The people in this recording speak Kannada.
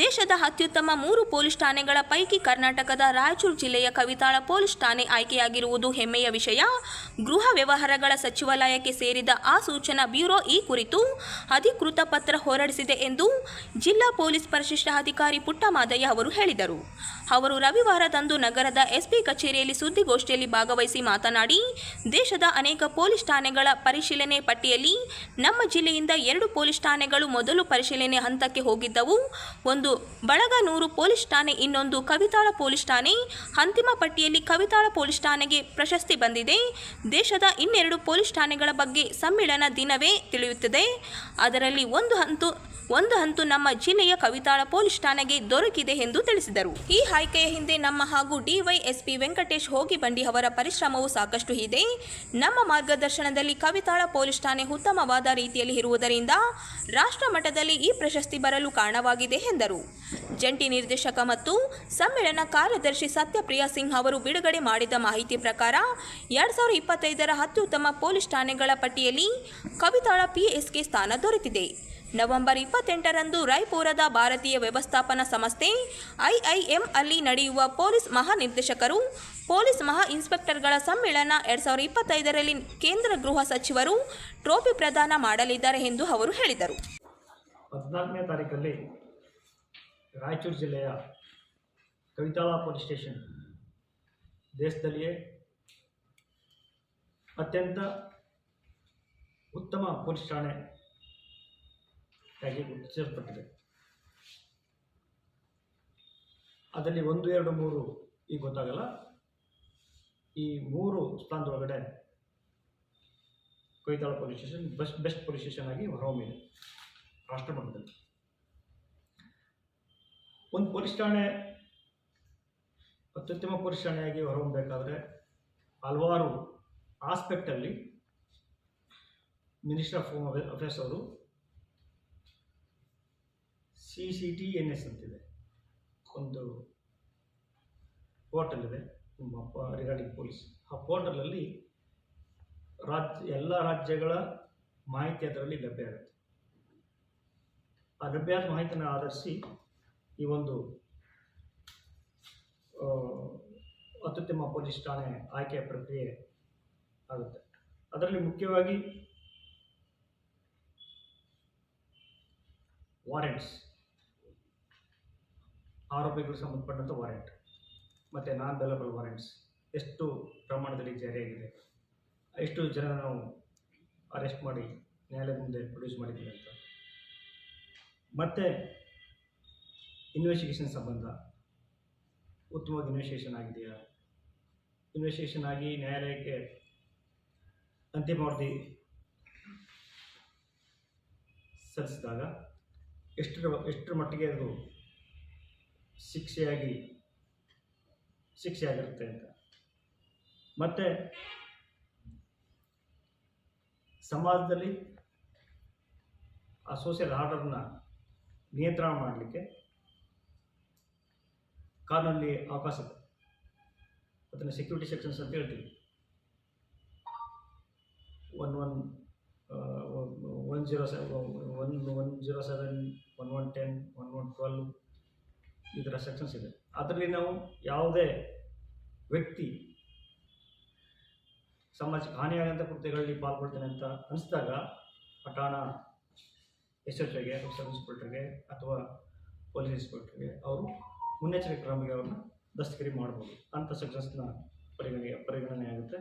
ದೇಶದ ಅತ್ಯುತ್ತಮ ಮೂರು ಪೊಲೀಸ್ ಠಾಣೆಗಳ ಪೈಕಿ ಕರ್ನಾಟಕದ ರಾಯಚೂರು ಜಿಲ್ಲೆಯ ಕವಿತಾಳ ಪೊಲೀಸ್ ಠಾಣೆ ಆಯ್ಕೆಯಾಗಿರುವುದು ಹೆಮ್ಮೆಯ ವಿಷಯ. ಗೃಹ ವ್ಯವಹಾರಗಳ ಸಚಿವಾಲಯಕ್ಕೆ ಸೇರಿದ ಆ ಸೂಚನಾ ಬ್ಯೂರೋ ಈ ಕುರಿತು ಅಧಿಕೃತ ಪತ್ರ ಹೊರಡಿಸಿದೆ ಎಂದು ಜಿಲ್ಲಾ ಪೊಲೀಸ್ ಪರಿಶಿಷ್ಟ ಅಧಿಕಾರಿ ಪುಟ್ಟಮಾದಯ್ಯ ಅವರು ಹೇಳಿದರು. ಅವರು ರವಿವಾರದಂದು ನಗರದ ಎಸ್ಪಿ ಕಚೇರಿಯಲ್ಲಿ ಸುದ್ದಿಗೋಷ್ಠಿಯಲ್ಲಿ ಭಾಗವಹಿಸಿ ಮಾತನಾಡಿ, ದೇಶದ ಅನೇಕ ಪೊಲೀಸ್ ಠಾಣೆಗಳ ಪರಿಶೀಲನೆ ಪಟ್ಟಿಯಲ್ಲಿ ನಮ್ಮ ಜಿಲ್ಲೆಯಿಂದ ಎರಡು ಪೊಲೀಸ್ ಠಾಣೆಗಳು ಮೊದಲು ಪರಿಶೀಲನೆ ಹಂತಕ್ಕೆ ಹೋಗಿದ್ದವು. ಒಂದು ಬಳಗನೂರು ಪೊಲೀಸ್ ಠಾಣೆ, ಇನ್ನೊಂದು ಕವಿತಾಳ ಪೊಲೀಸ್ ಠಾಣೆ. ಅಂತಿಮ ಪಟ್ಟಿಯಲ್ಲಿ ಕವಿತಾಳ ಪೊಲೀಸ್ ಠಾಣೆಗೆ ಪ್ರಶಸ್ತಿ ಬಂದಿದೆ. ದೇಶದ ಇನ್ನೆರಡು ಪೊಲೀಸ್ ಠಾಣೆಗಳ ಬಗ್ಗೆ ಸಮ್ಮೇಳನ ದಿನವೇ ತಿಳಿಯುತ್ತದೆ. ಅದರಲ್ಲಿ ಒಂದು ಹಂತು ಒಂದು ಹಂತು ನಮ್ಮ ಜಿಲ್ಲೆಯ ಕವಿತಾಳ ಪೊಲೀಸ್ ಠಾಣೆಗೆ ದೊರಕಿದೆ ಎಂದು ತಿಳಿಸಿದರು. ಈ ಆಯ್ಕೆಯ ಹಿಂದೆ ನಮ್ಮ ಹಾಗೂ ಡಿವೈಎಸ್ಪಿ ವೆಂಕಟೇಶ್ ಹೋಗಿ ಬಂಡಿ ಅವರ ಪರಿಶ್ರಮವು ಸಾಕಷ್ಟು ಇದೆ. ನಮ್ಮ ಮಾರ್ಗದರ್ಶನದಲ್ಲಿ ಕವಿತಾಳ ಪೊಲೀಸ್ ಠಾಣೆ ಉತ್ತಮವಾದ ರೀತಿಯಲ್ಲಿ ಇರುವುದರಿಂದ ರಾಷ್ಟ್ರ ಮಟ್ಟದಲ್ಲಿ ಈ ಪ್ರಶಸ್ತಿ ಬರಲು ಕಾರಣವಾಗಿದೆ ಎಂದರು. ಜಂಟಿ ನಿರ್ದೇಶಕ ಮತ್ತು ಸಮ್ಮೇಳನ ಕಾರ್ಯದರ್ಶಿ ಸತ್ಯಪ್ರಿಯಾ ಸಿಂಗ್ ಅವರು ಬಿಡುಗಡೆ ಮಾಡಿದ ಮಾಹಿತಿ ಪ್ರಕಾರ, ಎರಡು ಸಾವಿರದ ಇಪ್ಪತ್ತೈದರ ಅತ್ಯುತ್ತಮ ಪೊಲೀಸ್ ಠಾಣೆಗಳ ಪಟ್ಟಿಯಲ್ಲಿ ಕವಿತಾಳ ಪಿಎಸ್ಗೆ ಸ್ಥಾನ ದೊರೆತಿದೆ. ನವೆಂಬರ್ ಇಪ್ಪತ್ತೆಂಟರಂದು ರಾಯ್ಪುರದ ಭಾರತೀಯ ವ್ಯವಸ್ಥಾಪನಾ ಸಂಸ್ಥೆ ಐಐಎಂ ಅಲ್ಲಿ ನಡೆಯುವ ಪೊಲೀಸ್ ಮಹಾನಿರ್ದೇಶಕರು, ಪೊಲೀಸ್ ಮಹಾ ಇನ್ಸ್ಪೆಕ್ಟರ್ಗಳ ಸಮ್ಮೇಳನ ಎರಡು ಸಾವಿರದ ಇಪ್ಪತ್ತೈದರಲ್ಲಿ ಕೇಂದ್ರ ಗೃಹ ಸಚಿವರು ಟ್ರೋಫಿ ಪ್ರದಾನ ಮಾಡಲಿದ್ದಾರೆ ಎಂದು ಅವರು ಹೇಳಿದರು. ಹದಿನಾಲ್ಕನೇ ತಾರೀಕಲ್ಲಿ ರಾಯಚೂರು ಜಿಲ್ಲೆಯ ಕವಿತಾಳ ಪೊಲೀಸ್ ಸ್ಟೇಷನ್ ದೇಶದಲ್ಲಿಯೇ ಅತ್ಯಂತ ಉತ್ತಮ ಪೊಲೀಸ್ ಠಾಣೆಯಾಗಿ ಗುರುತಿಸಲ್ಪಟ್ಟಿದೆ. ಅದರಲ್ಲಿ ಒಂದು, ಎರಡು, ಮೂರು ಈಗ ಗೊತ್ತಾಗಲ್ಲ. ಈ ಮೂರು ಸ್ಥಾನದೊಳಗಡೆ Kavital police station, best best police station ಆಗಿ ಹೊರಹೊಮ್ಮಿದೆ ರಾಷ್ಟ್ರ ಮಟ್ಟದಲ್ಲಿ ಒಂದು ಪೊಲೀಸ್ ಠಾಣೆ, ಅತ್ಯುತ್ತಮ ಪೊಲೀಸ್ ಠಾಣೆಯಾಗಿ ಹೊರಹೊಮ್ಮಬೇಕಾದ್ರೆ ಹಲವಾರು ಆಸ್ಪೆಕ್ಟಲ್ಲಿ ಮಿನಿಸ್ಟರ್ ಆಫ್ ಹೋಮ್ ಅಫೇರ್ಸ್ ಅವರು C C T N S ಅಂತಿದೆ. ಒಂದು ಪೋರ್ಟಲ್ ಇದೆ ರಿಗಾರ್ಡಿಂಗ್ ಪೊಲೀಸ್ ಆ ಪೋರ್ಟಲಲ್ಲಿ ರಾಜ್ಯ, ಎಲ್ಲ ರಾಜ್ಯಗಳ ಮಾಹಿತಿ ಅದರಲ್ಲಿ ಲಭ್ಯ ಆಗುತ್ತೆ. ಆ ಲಭ್ಯ ಮಾಹಿತಿಯನ್ನು ಆಧರಿಸಿ ಈ ಒಂದು ಅತ್ಯುತ್ತಮ ಪೊಲೀಸ್ ಠಾಣೆ ಆಯ್ಕೆ ಪ್ರಕ್ರಿಯೆ ಆಗುತ್ತೆ. ಅದರಲ್ಲಿ ಮುಖ್ಯವಾಗಿ ವಾರೆಂಟ್ಸ್ ಆರೋಪಿಗಳಿಗೆ ಸಂಬಂಧಪಟ್ಟಂಥ ವಾರೆಂಟ್, ಮತ್ತು ನಾನ್ ಬೆಲಬಲ್ ವಾರೆಂಟ್ಸ್, ಎಷ್ಟು ಪ್ರಮಾಣದಲ್ಲಿ ಜಾರಿಯಾಗಿದೆ, ಎಷ್ಟು ಜನ ನಾವು ಅರೆಸ್ಟ್ ಮಾಡಿ, ನ್ಯಾಯಾಲಯದ ಮುಂದೆ ಪ್ರೊಡ್ಯೂಸ್ ಮಾಡಿದ್ದೀವಿ ಅಂತ. ಮತ್ತು ಇನ್ವೆಸ್ಟಿಗೇಷನ್ ಸಂಬಂಧ ಉತ್ತಮವಾಗಿ ಇನ್ವೆಸ್ಟಿಗೇಷನ್ ಆಗಿದೆಯಾ? ಇನ್ವೆಸ್ಟಿಗೇಷನ್ ಆಗಿ ನ್ಯಾಯಾಲಯಕ್ಕೆ ಅಂತಿಮ ವರದಿ ಸಲ್ಲಿಸಿದಾಗ ಎಷ್ಟರ ಎಷ್ಟರ ಮಟ್ಟಿಗೆ ಅದು ಶಿಕ್ಷೆಯಾಗಿ, ಶಿಕ್ಷೆಯಾಗಿರುತ್ತೆ ಅಂತ. ಮತ್ತು ಸಮಾಜದಲ್ಲಿ ಆ ಸೋಷಿಯಲ್ ಆರ್ಡರ್ನ ನಿಯಂತ್ರಣ ಮಾಡಲಿಕ್ಕೆ ಕಾನೂನಲ್ಲಿ ಅವಕಾಶ ಇದೆ. ಅದನ್ನು ಸೆಕ್ಯೂರಿಟಿ ಸೆಕ್ಷನ್ಸ್ ಅಂತ ಹೇಳ್ತೀವಿ one one one zero seven one one zero seven one one ten one one twelve ಈ ಥರ ಸೆಕ್ಷನ್ಸ್ ಇದೆ. ಅದರಲ್ಲಿ ನಾವು ಯಾವುದೇ ವ್ಯಕ್ತಿ ಸಮಾಜಕ್ಕೆ ಹಾನಿಯಾಗಂಥ ಕೃತ್ಯಗಳಲ್ಲಿ ಪಾಲ್ಗೊಳ್ತೇನೆ ಅಂತ ಅನಿಸಿದಾಗ ಪಠಾಣ ಠಾಣಾ ಎಸ್ ಎಚ್ ಅಥವಾ ಸಬ್ ಇನ್ಸ್ಪೆಕ್ಟರ್ಗೆ ಅಥವಾ ಪೊಲೀಸ್ ಇನ್ಸ್ಪೆಕ್ಟರ್ಗೆ ಅವರು ಮುನ್ನೆಚ್ಚರಿಕೆ ಕ್ರಮಗಳನ್ನು ದಸ್ತಗಿರಿ ಮಾಡ್ಬೋದು. ಅಂಥ ಸಕ್ಸಸ್ನ ಪರಿಗಣನೆ ಪರಿಗಣನೆ ಆಗುತ್ತೆ